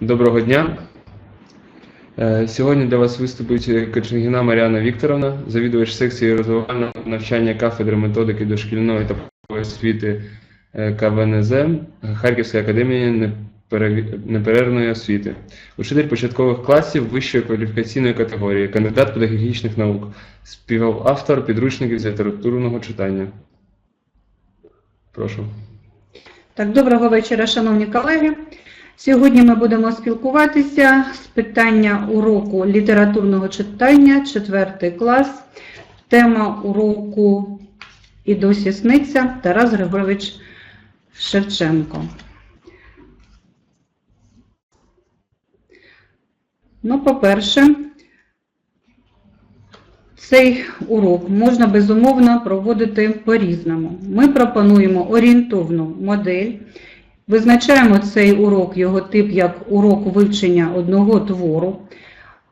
Доброго дня. Е, Сьогодні для вас виступить Кочергіна Маріана Вікторовна, завідувач секції розвивального навчання кафедри методики дошкільної та правової освіти е, КВНЗ Харківської академії неперервної освіти, учитель початкових класів вищої кваліфікаційної категорії, кандидат педагогічних наук, співавтор підручників з літературного читання. Прошу. Так, доброго вечора, шановні колеги. Сьогодні ми будемо спілкуватися з питання уроку літературного читання, 4 клас. Тема уроку і досі сниться Тарас Григорович Шевченко. Ну, по-перше, цей урок можна безумовно проводити по-різному. Ми пропонуємо орієнтовну модель, визначаємо цей урок, його тип як урок вивчення одного твору.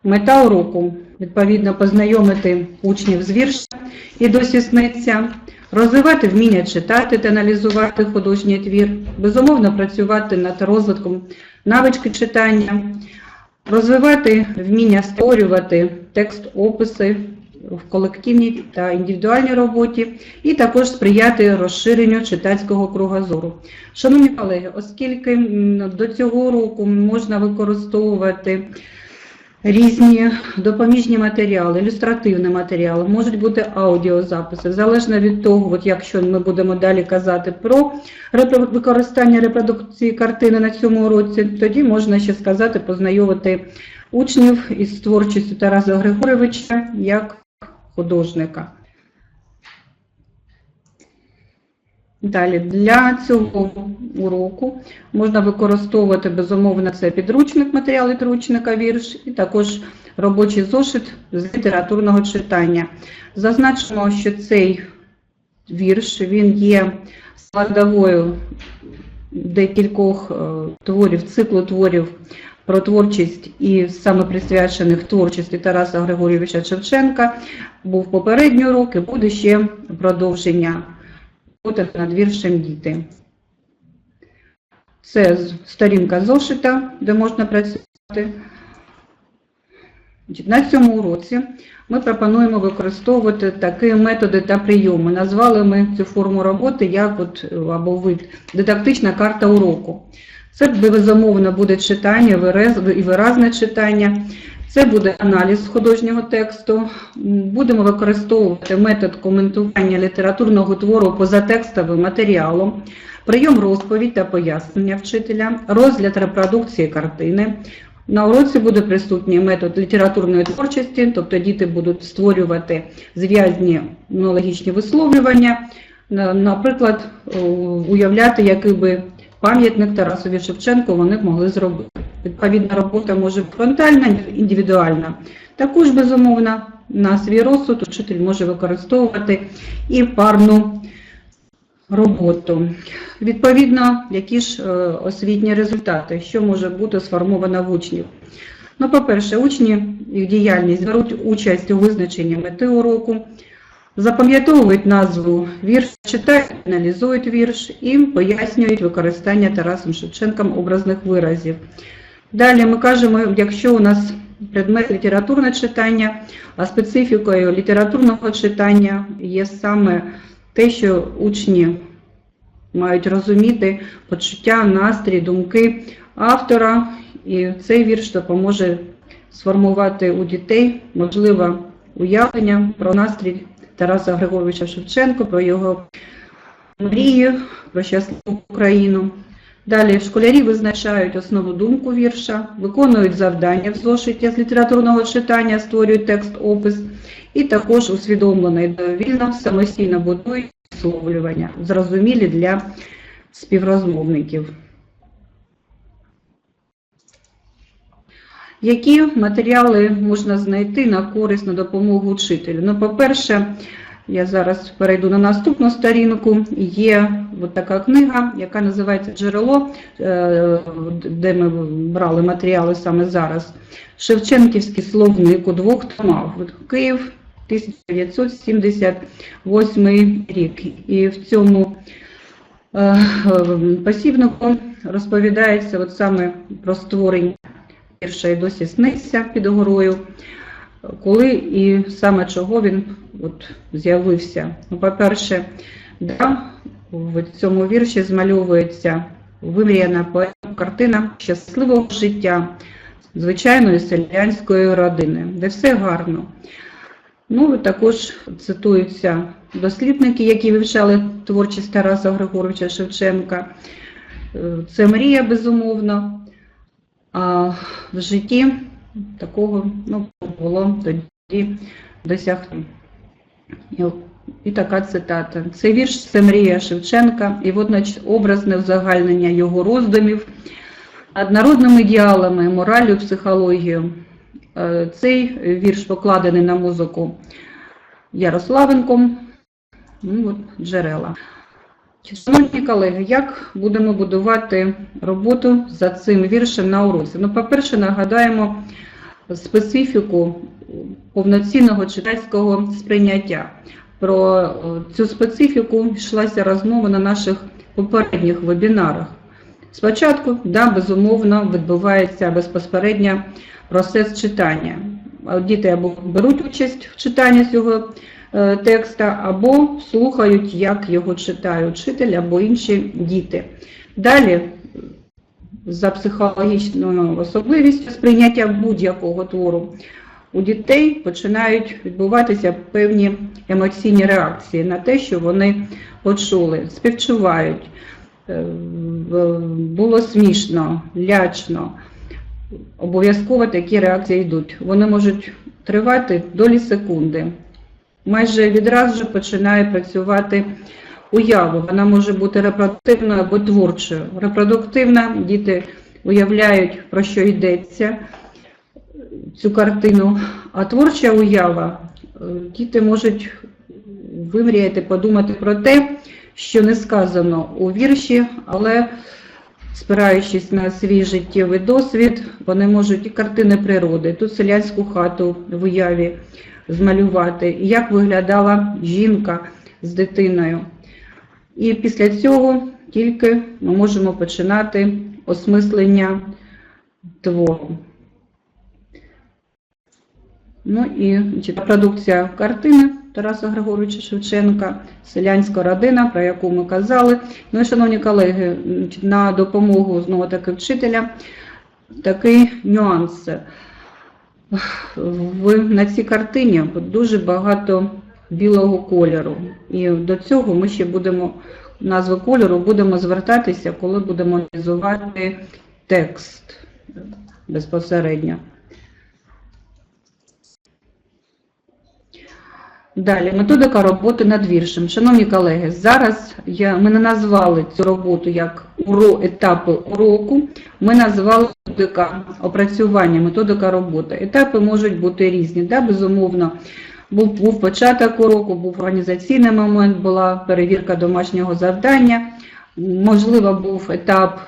Мета уроку відповідно познайомити учнів з віршем і досі сниться, розвивати вміння читати та аналізувати художній твір, безумовно працювати над розвитком навички читання, розвивати вміння створювати текст-описи в колективній та індивідуальній роботі, і також сприяти розширенню читацького кругозору. Шановні колеги, оскільки до цього року можна використовувати різні допоміжні матеріали, ілюстративні матеріали, можуть бути аудіозаписи, залежно від того, от якщо ми будемо далі казати про використання репродукції картини на цьому уроці, тоді можна ще сказати, познайомити учнів із творчістю Тараса Григоровича як художника. Далі, для цього уроку можна використовувати безумовно це підручник, матеріал підручника вірш і також робочий зошит з літературного читання. Зазначимо, що цей вірш він є складовою декількох е, творів, циклу творів про творчість і саме присвячених творчості Тараса Григорійовича Шевченка. Був попередній урок і буде ще продовження роботи над віршем діти. Це сторінка зошита, де можна працювати. На цьому уроці ми пропонуємо використовувати такі методи та прийоми. Назвали ми цю форму роботи як от, або вид дидактична карта уроку. Це безумовно буде читання виразне читання. Це буде аналіз художнього тексту. Будемо використовувати метод коментування літературного твору позатекстовим матеріалом, прийом розповідь та пояснення вчителя, розгляд репродукції картини. На уроці буде присутній метод літературної творчості, тобто діти будуть створювати зв'язні монологічні висловлювання, наприклад, уявляти, який би пам'ятник Тарасові Шевченку вони могли зробити. Відповідна робота може бути фронтальна, індивідуальна. Також, безумовно, на свій розсуд учитель може використовувати і парну роботу. Відповідно, які ж е, освітні результати, що може бути сформовано в учнів. Ну, по-перше, учні, їх діяльність беруть участь у визначенні мети уроку, запам'ятовують назву вірш, читають, аналізують вірш і пояснюють використання Тарасом Шевченком образних виразів. Далі ми кажемо, якщо у нас предмет літературне читання, а специфікою літературного читання є саме те, що учні мають розуміти почуття, настрій, думки автора, і цей вірш допоможе сформувати у дітей можливе уявлення про настрій Тараса Григоровича Шевченка, про його мрії, про щасливу Україну. Далі школярі визначають основну думку вірша, виконують завдання в зошиті з літературного читання, створюють текст-опис і також усвідомлено і довільно самостійно будують висловлювання, зрозумілі для співрозмовників. Які матеріали можна знайти на користь на допомогу учителю? Ну, по-перше, я зараз перейду на наступну сторінку. Є от така книга, яка називається Джерело, е, де ми брали матеріали саме зараз. Шевченківський словник у двох томах. Київ 1978 рік. І в цьому е, посібнику розповідається от саме про створення вірша і досі сниться під горою, коли і саме чого він от з'явився. Ну, по-перше, да, в цьому вірші змальовується вимріяна поема картина щасливого життя звичайної селянської родини, де все гарно. Ну, також цитуються дослідники, які вивчали творчість Тараса Григоровича Шевченка. Е, Це мрія, безумовно. А в житті такого ну, було тоді досягти. І, така цитата. Цей вірш це мрія Шевченка, і водночас образне узагальнення його роздумів над народними ідеалами, мораллю, психологією. Е, Цей вірш покладений на музику Ярославенком. Ну, от, джерела. Шановні колеги, як будемо будувати роботу за цим віршем на уроці? Ну, по-перше, нагадаємо специфіку повноцінного читацького сприйняття. Про е, цю специфіку йшлася розмова на наших попередніх вебінарах. Спочатку, да, безумовно, відбувається безпосередньо процес читання. Діти або беруть участь в читанні цього текста, або слухають, як його читає учитель або інші діти. Далі, за психологічною особливістю сприйняття будь-якого твору, у дітей починають відбуватися певні емоційні реакції на те, що вони почули, співчувають. Е, Було смішно, лячно. Обов'язково такі реакції йдуть. Вони можуть тривати долі секунди. Майже відразу починає працювати уява. Вона може бути репродуктивною або творчою. Репродуктивна діти уявляють, про що йдеться цю картину, а творча уява е, діти можуть вимріяти, подумати про те, що не сказано у вірші, але спираючись на свій життєвий досвід, вони можуть і картини природи, тут селянську хату в уяві змалювати, як виглядала жінка з дитиною. І після цього тільки ми можемо починати осмислення твору. Ну і продукція картини Тараса Григоровича Шевченка, селянська родина, про яку ми казали. Ну і, шановні колеги, на допомогу знову таки вчителя такий нюанс. В, на цій картині дуже багато білого кольору. І до цього ми ще будемо назви кольору будемо звертатися, коли будемо аналізувати текст безпосередньо. Далі, методика роботи над віршем. Шановні колеги, зараз я, ми не назвали цю роботу як уро, етапи уроку, ми назвали методика опрацювання, методика роботи. Етапи можуть бути різні. Да, безумовно, був, був початок уроку, був організаційний момент, була перевірка домашнього завдання, можливо, був етап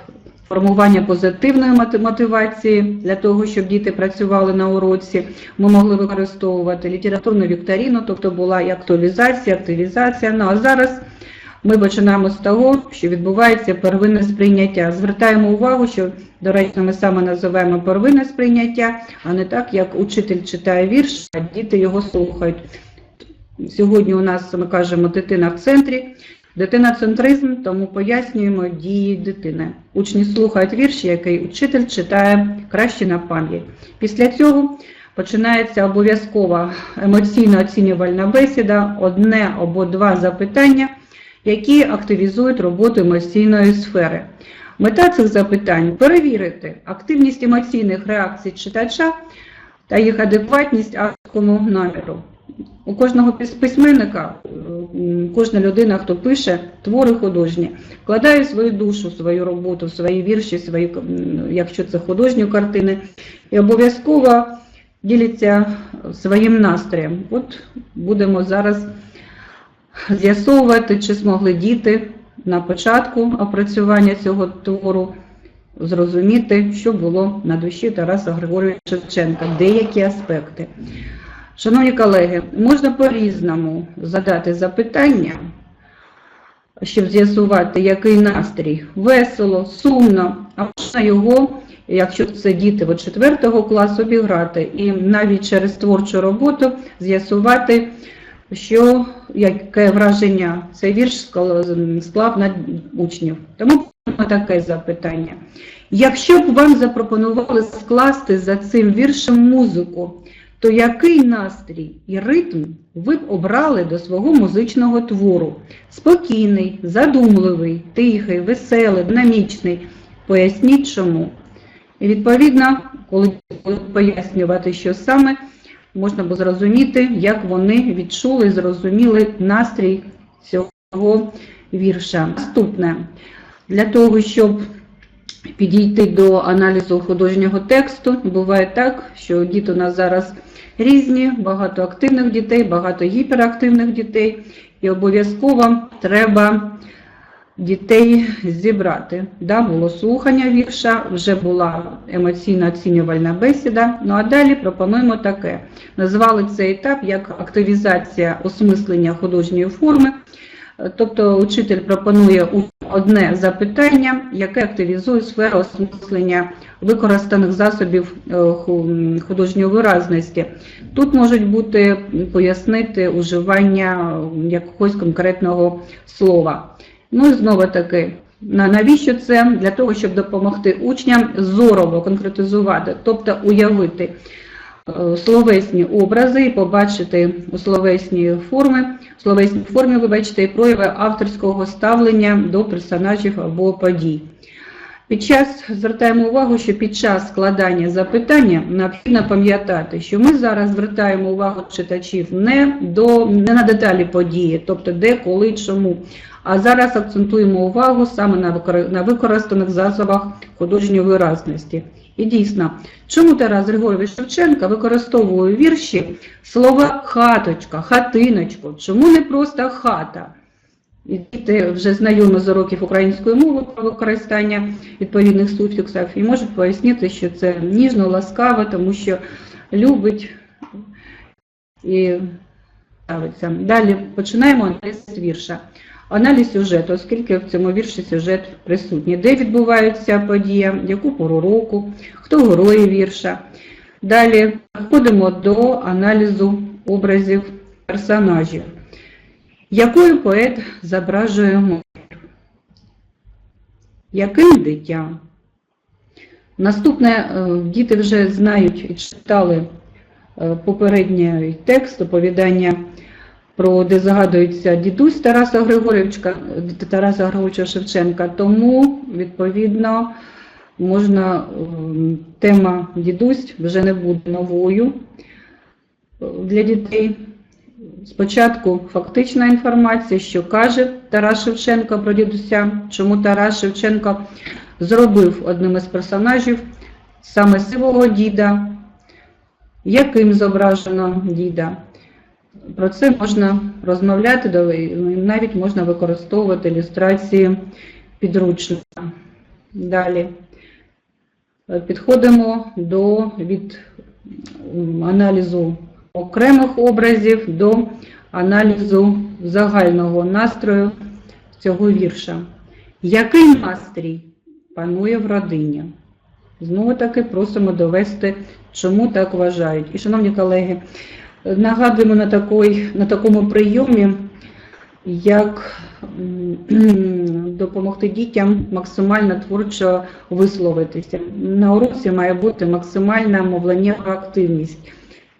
формування позитивної мотивації для того, щоб діти працювали на уроці. Ми могли використовувати літературну вікторину, тобто була і актуалізація, активізація. Ну а зараз ми починаємо з того, що відбувається первинне сприйняття. Звертаємо увагу, що, до речі, ми саме називаємо первинне сприйняття, а не так, як учитель читає вірш, а діти його слухають. Сьогодні у нас ми кажемо дитина в центрі. Дитиноцентризм, тому пояснюємо дії дитини. Учні слухають вірші, який учитель читає краще на пам'ять. Після цього починається обов'язкова емоційно оцінювальна бесіда, одне або два запитання, які активізують роботу емоційної сфери. Мета цих запитань перевірити активність емоційних реакцій читача та їх адекватність авторському наміру. У кожного письменника, кожна людина, хто пише твори художні, вкладає свою душу, свою роботу, свої вірші, свої, якщо це художні картини, і обов'язково ділиться своїм настроєм. От будемо зараз з'ясовувати, чи змогли діти на початку опрацювання цього твору зрозуміти, що було на душі Тараса Григоровича Шевченка, деякі аспекти. Шановні колеги, можна по-різному задати запитання, щоб з'ясувати, який настрій весело, сумно, а можна його, якщо це діти від 4 класу, обіграти і навіть через творчу роботу з'ясувати, що яке враження цей вірш склав на учнів. Тому таке запитання. Якщо б вам запропонували скласти за цим віршем музику, то який настрій і ритм ви б обрали до свого музичного твору? Спокійний, задумливий, тихий, веселий, динамічний. Поясніть чому. І відповідно, коли пояснювати, що саме, можна було зрозуміти, як вони відчули зрозуміли настрій цього вірша. Наступне. Для того, щоб підійти до аналізу художнього тексту. Буває так, що діти у нас зараз різні, багато активних дітей, багато гіперактивних дітей, і обов'язково треба дітей зібрати. Да, було слухання вірша, вже була емоційно оцінювальна бесіда. Ну а далі пропонуємо таке. Назвали цей етап як активізація осмислення художньої форми. Тобто учитель пропонує одне запитання, яке активізує сферу осмислення використаних засобів е, художньої виразності. Тут можуть бути пояснити уживання якогось конкретного слова. Ну і знову таки, навіщо це? Для того, щоб допомогти учням зорово конкретизувати, тобто уявити словесні образи і побачити у словесній формі, словесній формі, і прояви авторського ставлення до персонажів або подій. Під час звертаємо увагу, що під час складання запитання необхідно пам'ятати, що ми зараз звертаємо увагу читачів не до не на деталі події, тобто де, коли, чому. А зараз акцентуємо увагу саме на використаних засобах художньої виразності. І дійсно, чому Тарас Григорович Шевченка використовує у вірші слова хаточка, хатиночку? Чому не просто хата? І діти вже знайомі з уроків української мови про використання відповідних суфіксів і можуть пояснити, що це ніжно, ласкаво, тому що любить і ставиться. Далі починаємо аналіз вірша. Аналіз сюжету, оскільки в цьому вірші сюжет присутній. Де відбувається подія, яку пору року, хто герої вірша. Далі переходимо до аналізу образів персонажів. Якою поет зображує мир? Яким дитя? Наступне, е, діти вже знають і читали е, попередній текст оповідання про де згадується дідусь Тараса Григорівича, Тараса Григоровича Шевченка, тому, відповідно, можна, ем, тема дідусь вже не буде новою е, для дітей. Спочатку фактична інформація, що каже Тарас Шевченко про дідуся, чому Тарас Шевченко зробив одним із персонажів саме сивого діда, яким зображено діда. Про це можна розмовляти, навіть можна використовувати ілюстрації підручника. Далі підходимо до від аналізу окремих образів до аналізу загального настрою цього вірша. Який настрій панує в родині? Знову таки просимо довести, чому так вважають. І, шановні колеги, нагадуємо на, такой, на такому прийомі, як допомогти дітям максимально творчо висловитися. На уроці має бути максимальна мовленнєва активність.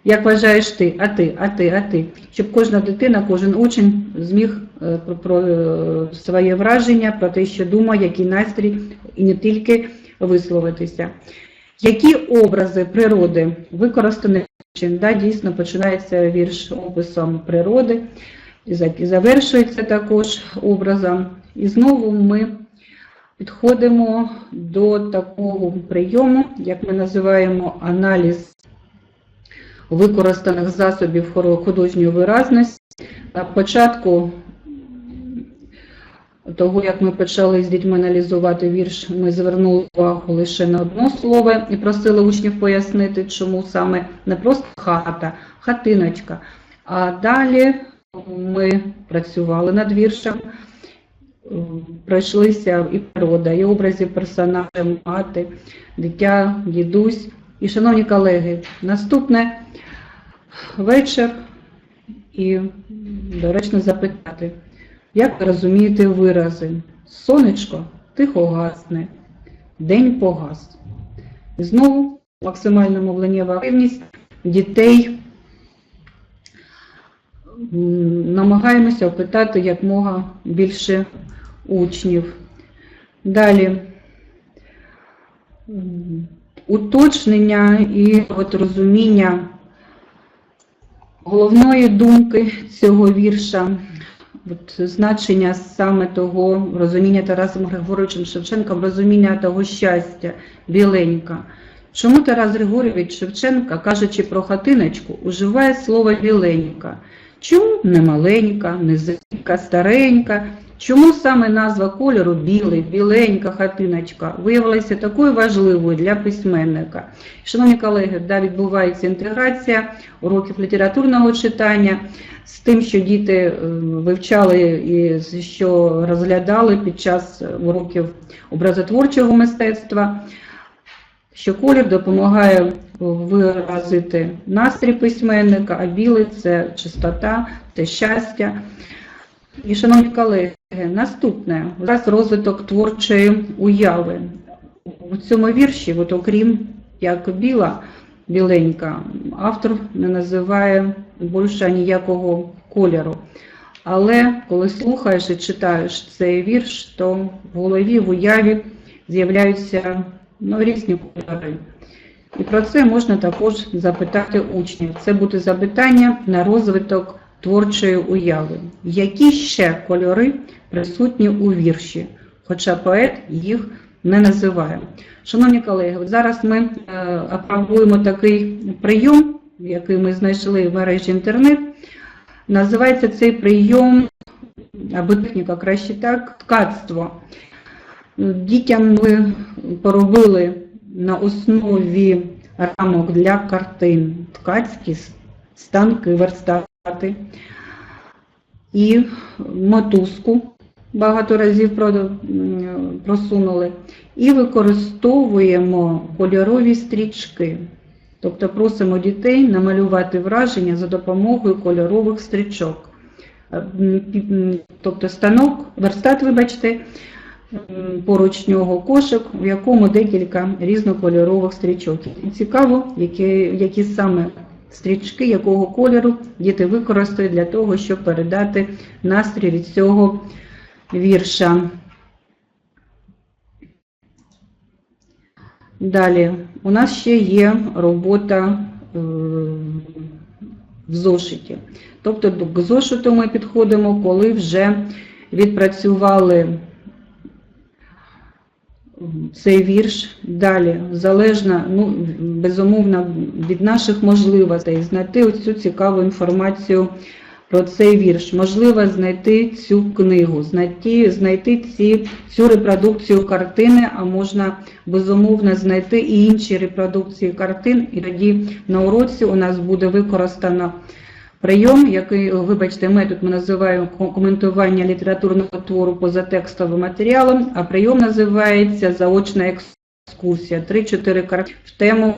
Як вважаєш ти, а ти, а ти, а ти, щоб кожна дитина, кожен учень зміг е, про, е, своє враження, про те, що думає, який настрій, і не тільки висловитися. Які образи природи використані? Да, дійсно починається вірш описом природи і завершується також образом. І знову ми підходимо до такого прийому, як ми називаємо аналіз використаних засобів художньої виразності. На початку того, як ми почали з дітьми аналізувати вірш, ми звернули увагу лише на одне слово і просили учнів пояснити, чому саме не просто хата, хатиночка. А далі ми працювали над віршем, пройшлися і природа, і образів персонажів, мати, дитя, дідусь. І, шановні колеги, наступне вечір і доречно запитати, як розумієте вирази? Сонечко тихо гасне, день погас. І знову максимальна мовленнєва активність дітей намагаємося опитати якмога більше учнів. Далі уточнення і от розуміння головної думки цього вірша, от значення саме того розуміння Тарасом Григоровичем Шевченком, розуміння того щастя, біленька. Чому Тарас Григорович Шевченка, кажучи про хатиночку, уживає слово біленька? Чому не маленька, не зенька, старенька? Чому саме назва кольору білий, біленька хатиночка виявилася такою важливою для письменника? Шановні колеги, да, відбувається інтеграція уроків літературного читання з тим, що діти е, вивчали і що розглядали під час уроків образотворчого мистецтва що колір допомагає виразити настрій письменника, а білий це чистота, це щастя. І, шановні колеги, наступне зараз розвиток творчої уяви. У цьому вірші, от окрім як біла, біленька, автор не називає більше ніякого кольору. Але коли слухаєш і читаєш цей вірш, то в голові, в уяві з'являються ну, різні кольори. І про це можна також запитати учнів. Це буде запитання на розвиток творчої уяви. Які ще кольори присутні у вірші? Хоча поет їх не називає. Шановні колеги, зараз ми е, апробуємо такий прийом, який ми знайшли в мережі інтернет. Називається цей прийом, або техніка краще так, ткацтво. Дітям ми поробили на основі рамок для картин ткацькі станки, верстати і мотузку багато разів просунули. І використовуємо кольорові стрічки. Тобто просимо дітей намалювати враження за допомогою кольорових стрічок. Е, Тобто станок, верстат, вибачте, поруч нього кошик, в якому декілька різнокольорових стрічок. Цікаво, які, які саме стрічки, якого кольору діти використають для того, щоб передати настрій від цього вірша. Далі, у нас ще є робота е, в зошиті. Тобто до- зошиту ми підходимо, коли вже відпрацювали цей вірш далі, залежно, ну, безумовно, від наших можливостей знайти ось цю цікаву інформацію про цей вірш. Можливо, знайти цю книгу, знайти, знайти ці, цю репродукцію картини, а можна безумовно знайти і інші репродукції картин, і тоді на уроці у нас буде використано прийом, який, вибачте, метод ми називаємо коментування літературного твору позатекстовим матеріалом, а прийом називається заочна екскурсія. Три-чотири картини в тему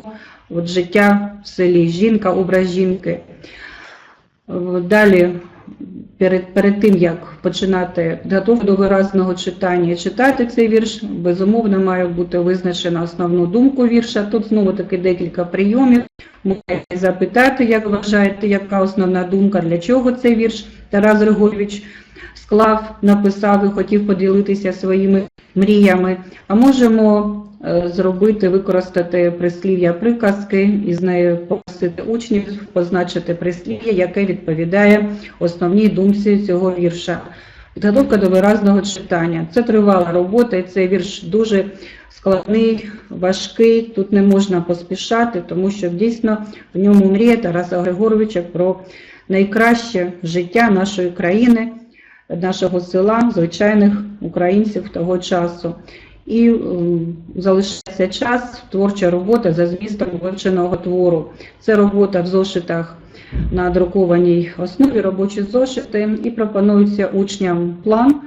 от, життя в селі, жінка, образ жінки. Е, Далі, перед, перед тим, як починати підготовку до виразного читання читати цей вірш, безумовно, має бути визначена основну думку вірша. Тут знову таки декілька прийомів. Можете запитати, як вважаєте, яка основна думка, для чого цей вірш Тарас Григорович склав, написав і хотів поділитися своїми мріями. А можемо зробити, використати прислів'я приказки і з нею попросити учнів позначити прислів'я, яке відповідає основній думці цього вірша. Підготовка до виразного читання. Це тривала робота, і цей вірш дуже складний, важкий. Тут не можна поспішати, тому що дійсно в ньому мріє Тараса Григоровича про найкраще життя нашої країни, нашого села, звичайних українців того часу. І залишається час, творча робота за змістом вивченого твору. Це робота в зошитах на друкованій основі, робочі зошити, і пропонується учням план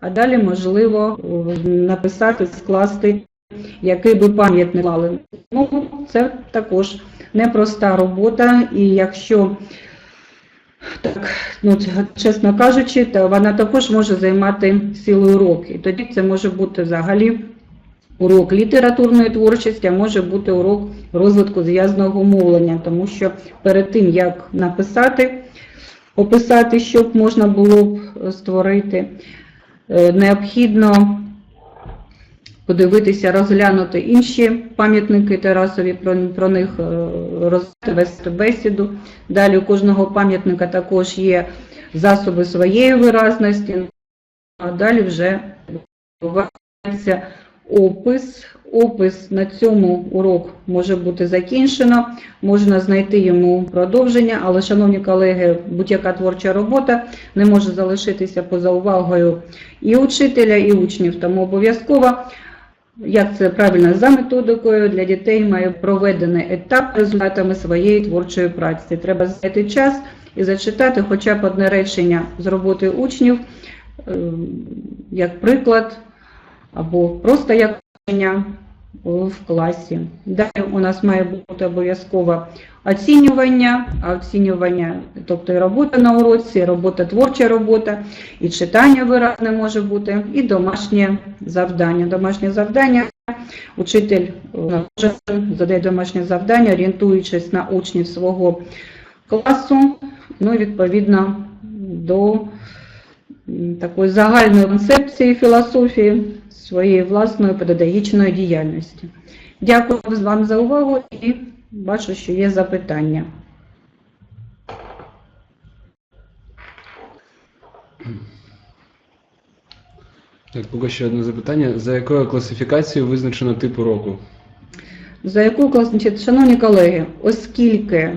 а далі можливо написати, скласти, який би пам'ятник мали. Ну, це також непроста робота, і якщо так, ну, чесно кажучи, то вона також може займати цілий урок. І тоді це може бути взагалі урок літературної творчості, а може бути урок розвитку зв'язного мовлення, тому що перед тим, як написати, описати, що б можна було б створити, е, необхідно подивитися, розглянути інші пам'ятники Тарасові, про, про них е, розвити, вести бесіду. Далі у кожного пам'ятника також є засоби своєї виразності, а далі вже відбувається опис. Опис на цьому урок може бути закінчено, можна знайти йому продовження, але, шановні колеги, будь-яка творча робота не може залишитися поза увагою і учителя, і учнів. Тому обов'язково, як це правильно за методикою, для дітей має проведений етап результатами своєї творчої праці. Треба знайти час і зачитати хоча б одне речення з роботи учнів, е, як приклад, або просто як речення в класі. Далі у нас має бути обов'язково оцінювання, оцінювання, тобто і робота на уроці, і робота, творча робота, і читання виразне може бути, і домашнє завдання. Домашнє завдання учитель е, задає домашнє завдання, орієнтуючись на учнів свого класу, ну і відповідно до такої загальної концепції філософії своєї власної педагогічної діяльності. Дякую вам за увагу і бачу, що є запитання. Так, поки ще одне запитання. За якою класифікацією визначено тип уроку? За яку клас... Значить, Шановні колеги, оскільки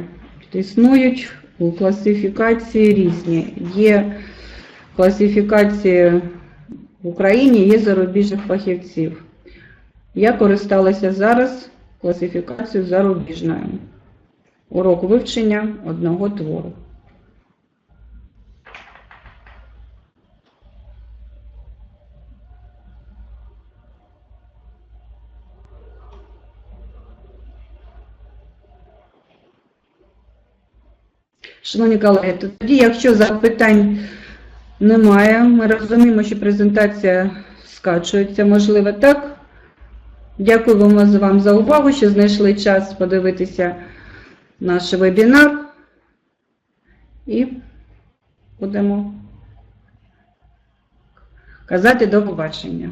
існують у класифікації різні, є класифікації в Україні, є зарубіжних фахівців. Я користалася зараз класифікацією зарубіжною. Урок вивчення одного твору. Шановні колеги, то тоді, якщо запитань немає, ми розуміємо, що презентація скачується, можливо, так? Дякую вам, вам за увагу, що знайшли час подивитися наш вебінар. І будемо казати до побачення.